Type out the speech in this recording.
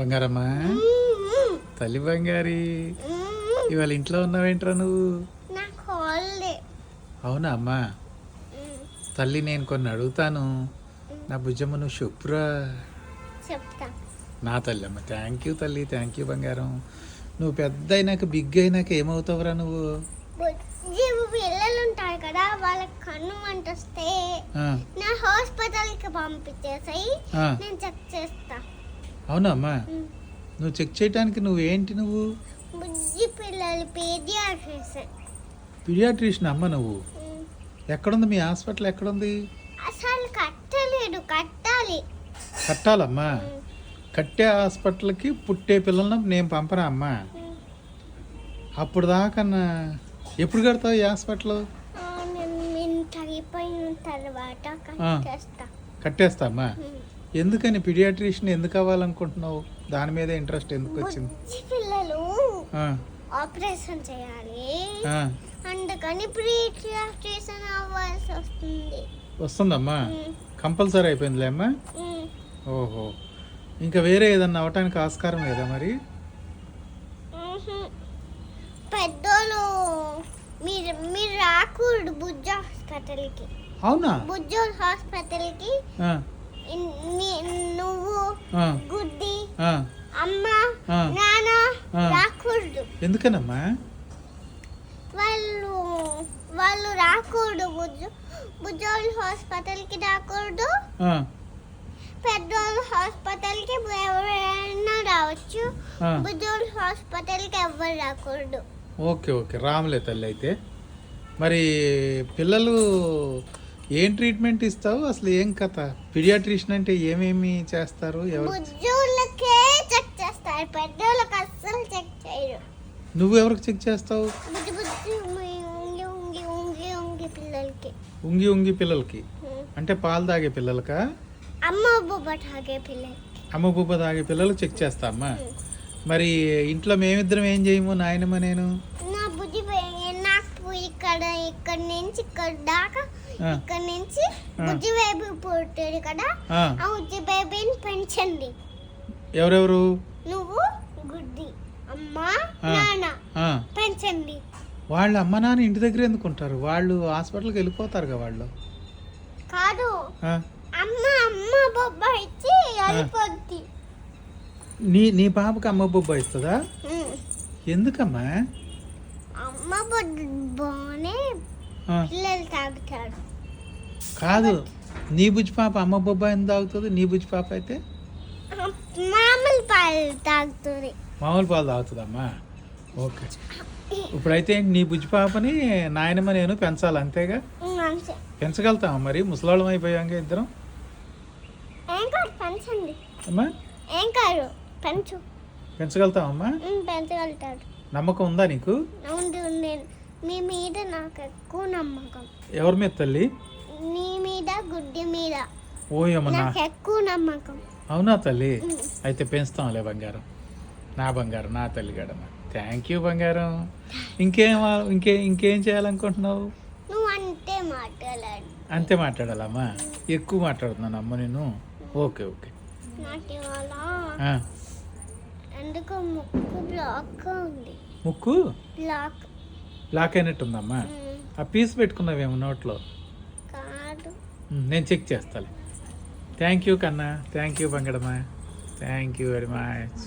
బంగారమ్మా. తల్లి బంగారి. ఇవాళ ఇంట్లో ఉన్నావేంట్రా నువ్వు? అవునా అమ్మా? తల్లి నేను కొన్ని అడుగుతాను. నా భుజమ్మ నువ్వు చెప్పురా. నా తల్లి అమ్మ థ్యాంక్ యూ తల్లి థ్యాంక్ యూ బంగారం. నువ్వు పెద్ద అయినాక బిగ్ అయినాక ఏమవుతావురా నువ్వు? పిల్లలు ఉంటారు కదా వాళ్ళకి కన్ను మంట వస్తే ఆ, నా హాస్పిటల్కి పంపించేసాయి నేను చెక్ చేస్తా. అవునా అమ్మా. నువ్వు చెక్ చేయడానికి నువ్వేంటి నువ్వు? బుజ్జి పిల్లలు పీడియాట్రిస్ పిడియాట్రిషన్ అమ్మ నువ్వు? ఎక్కడుంది మీ హాస్పిటల్? ఎక్కడుంది? అసలు కట్టాలి. కట్టాలమ్మా. కట్టే హాస్పిటల్కి పుట్టే పిల్లలను నేను పంపరా అమ్మా. అప్పుడు దాకా ఎప్పుడు కడతావు ఈ హాస్పిటల్? కట్టేస్తా. కట్టేస్తామా ఉమ్. ఎందుకని పిడియాట్రిషన్ ఎందుకు అవ్వాలనుకుంటున్నావు? దాని మీద ఇంట్రెస్ట్ ఎందుకు వచ్చింది? బుజ్జి పిల్లలు ఆపరేషన్ చేయాలి. అందుకని పీడియాట్రిషన్ అవ్వాల్సి వస్తుంది. వస్తుందమ్మా. కంపల్సరీ అయిపోయిందిలే అమ్మా. ఓహో. ఇంకా వేరే ఏదన్నా అవటానికి ఆస్కారం లేదా మరి. పెద్దోళ్ళు మీరు మీరు రాకూడదు బుజ్జ హాస్పిటల్కి. అవునా? బుజ్జోల్ హాస్పిటల్కి నువ్వు గుడ్డి. అమ్మ. నాన్న. రాకూడదు. ఎందుకనమ్మా? వాళ్ళు వాళ్ళు రాకూడదు. బుజ్జు బుజ్జోల్ హాస్పిటల్కి రాకూడదు. పెద్దోళ్ళు హాస్పిటల్కి ఎవరైనా రావచ్చు. బుజ్జోల్ హాస్పిటల్కి ఎవరు రాకూడదు. Okay okay. రాములే తల్లి అయితే. మరి పిల్లలు ఏం ట్రీట్మెంట్ ఇస్తావు? అసలు ఏం కథ? పిడియాట్రిషన్ అంటే ఏమేమి చేస్తారు? ఎవరు? బుజ్జోళ్ళకే చెక్ చేస్తారు. పెద్దోళ్ళకి అస్సలు చెక్ చేయరు. నువ్వు ఎవరికి చెక్ చేస్తావు? బుజ్జి బుజ్జి ఉంగి ఉంగి ఉంగి ఉంగి ఉంగి పిల్లలకి. ఉంగి ఉంగి పిల్లలకి. హ్మ్. అంటే పాలు తాగే పిల్లలకా? అమ్మ బొబ్బ తాగే పిల్లలకి. అమ్మ బుబ్బ తాగే పిల్లలు చెక్ చేస్తా అమ్మా. మరి ఇంట్లో మేమిద్దరం ఏం చేయము? నాయనమ్మ నేను? ఇక్కడ నుంచి ఇక్కడ దాకా ఇక్కడ నుంచి. బుజ్జి బేబీ పుట్టాడు కదా. ఆ, బుజ్జి బేబీని పెంచండి. ఎవరెవరు? నువ్వు గుడ్డి అమ్మ. నాన్న. పెంచండి. వాళ్ళ అమ్మ నాన్న ఇంటి దగ్గర ఎందుకు ఉంటారు వాళ్ళు హాస్పిటల్కి వెళ్ళిపోతారుగా వాళ్ళు. కాదు. అమ్మ అమ్మ బొబ్బ ఇచ్చి వెళ్ళిపోద్ది నీ నీ పాపకి అమ్మ బుబ్బ ఇస్తుందా. ఎందుకమ్మా? అమ్మ బొబ్బనే పిల్లలు తాగుతారు. కాదు నీ బుజ్జి పాప అమ్మ బొబ్బ ఎంత తాగుతుంది నీ బుజ్జి పాప అయితే? మామూలు పాలు తాగుతుంది. మామూలు పాలు తాగుతుందమ్మా. ఓకే. ఇప్పుడైతే నీ బుజ్జి పాపని నాయనమ్మ నేను పెంచాలి అంతేగా? అంతే. పెంచగలుగుతామా మరి? ముసలాళ్ళం అయిపోయాక ఇద్దరం? ఏం కాదు పెంచండి. అమ్మా? ఏం కాదు పెంచు. పెంచగలుగుతామమ్మా పెంచగలుగుతాడు. నమ్మకం ఉందా నీకు? నేను మీ మీద నాకు ఎక్కువ నమ్మకం. ఎవరి మీద తల్లి? నీ మీద గుడ్డి మీద. ఓయమ్మా నాకు ఎక్కువ నమ్మకం. అవునా తల్లి. అయితే పెంచుతాంలే బంగారం. నా బంగారం నా తల్లి గడమ. థ్యాంక్ యూ బంగారం. ఇంకేం ఇంకే ఇంకేం చేయాలనుకుంటున్నావు? నువ్వు అంటే మాట్లాడాడు అంతే మాట్లాడాలమ్మా. ఎక్కువ మాట్లాడుతున్నాను అమ్మ నేను ఓకే ఓకే. ఎందుకో ముక్కు బ్లాక్ ఉంది. ముక్కు? బ్లాక్. లాక్ అయినట్టుందమ్మా ఆ పీస్ పెట్టుకున్నావేమో నోట్లో? నేను చెక్ చేస్తాలే. థ్యాంక్ యూ కన్నా. థ్యాంక్ యూ బంగడమ్మా థ్యాంక్ యూ వెరీ మచ్.